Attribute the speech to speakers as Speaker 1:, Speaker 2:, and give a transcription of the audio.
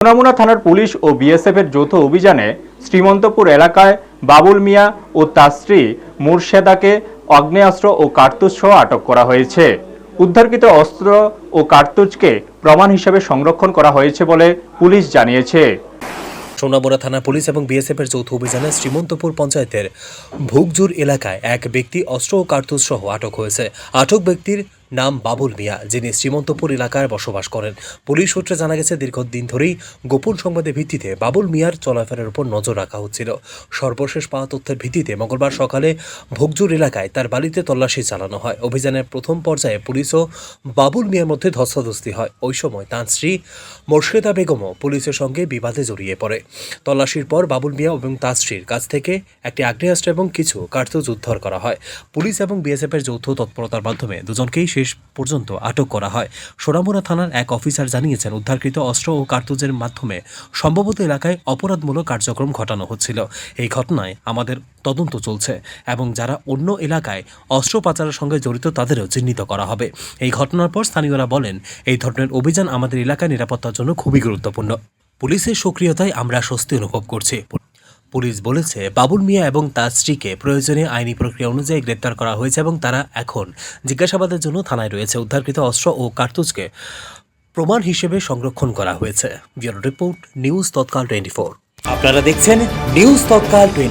Speaker 1: সোনামুনা থানার পুলিশ ও বিএসএফ এর যৌথ অভিযানে শ্রীমন্তপুর এলাকায় বাবুল মিয়া ও তার স্ত্রী মুর্শেদাকে আগ্নেয়াস্ত্র ও কার্তুজ সহ আটক করা হয়েছে। উদ্ধারকৃত অস্ত্র ও কার্তুজকে প্রমাণ হিসেবে সংরক্ষণ করা হয়েছে বলে পুলিশ জানিয়েছে।
Speaker 2: সোনামুড়া থানা পুলিশ এবং বিএসএফ এর যৌথ অভিযানে শ্রীমন্তপুর পঞ্চায়েতের ভুগজুর এলাকায় এক ব্যক্তি অস্ত্র ও কার্তুজ সহ আটক হয়েছে। আটক ব্যক্তির নাম বাবুল মিয়া, যিনি শ্রীমন্তপুর এলাকায় বসবাস করেন। পুলিশ সূত্রে জানা গেছে, দীর্ঘদিন ধরেই গোপন সংবাদের ভিত্তিতে বাবুল মিয়ার চলাফেরার উপর নজর রাখা হচ্ছিল। সর্বশেষ পাওয়া তথ্যের ভিত্তিতে মঙ্গলবার সকালে ভোগজুর এলাকায় তার বাড়িতে তল্লাশি চালানো হয়। অভিযানের প্রথম পর্যায়ে পুলিশ ও বাবুল মিয়ার মধ্যে ধস্তাধস্তি হয়। ওই সময় তাঁর স্ত্রী মোর্শেদা বেগমও পুলিশের সঙ্গে বিবাদে জড়িয়ে পড়ে। তল্লাশির পর বাবুল মিয়া এবং তার স্ত্রীর কাছ থেকে একটি আগ্নেয়াস্ত্র এবং কিছু কার্তুজ উদ্ধার করা হয়। পুলিশ এবং বিএসএফের যৌথ তৎপরতার মাধ্যমে দুজনকেই শেষ পর্যন্ত আটক করা হয়। সোনামুড়া থানার এক অফিসার জানিয়েছেন, উদ্ধারকৃত অস্ত্র ও কার্তুজের মাধ্যমে সম্ভবত এলাকায় অপরাধমূলক কার্যক্রম ঘটানো হচ্ছিল। এই ঘটনায় আমাদের তদন্ত চলছে এবং যারা অন্য এলাকায় অস্ত্র পাচারের সঙ্গে জড়িত তাদেরও চিহ্নিত করা হবে। এই ঘটনার পর স্থানীয়রা বলেন, এই ধরনের অভিযান আমাদের এলাকায় নিরাপত্তার জন্য খুবই গুরুত্বপূর্ণ। পুলিশের সক্রিয়তায় আমরা স্বস্তি অনুভব করছি। পুলিশ বলেছে, বাবুল মিয়া এবং তার স্ত্রীকে প্রয়োজনে আইনি প্রক্রিয়া অনুযায়ী গ্রেপ্তার করা হয়েছে এবং তারা এখন জিজ্ঞাসাবাদের জন্য থানায় রয়েছে। উদ্ধারকৃত অস্ত্র ও কার্তুজকে প্রমাণ হিসেবে সংরক্ষণ করা হয়েছে। রিপোর্ট, নিউজ তৎকাল টোয়েন্টি আপনারা দেখছেন নিউজ তৎকাল টোয়েন্টি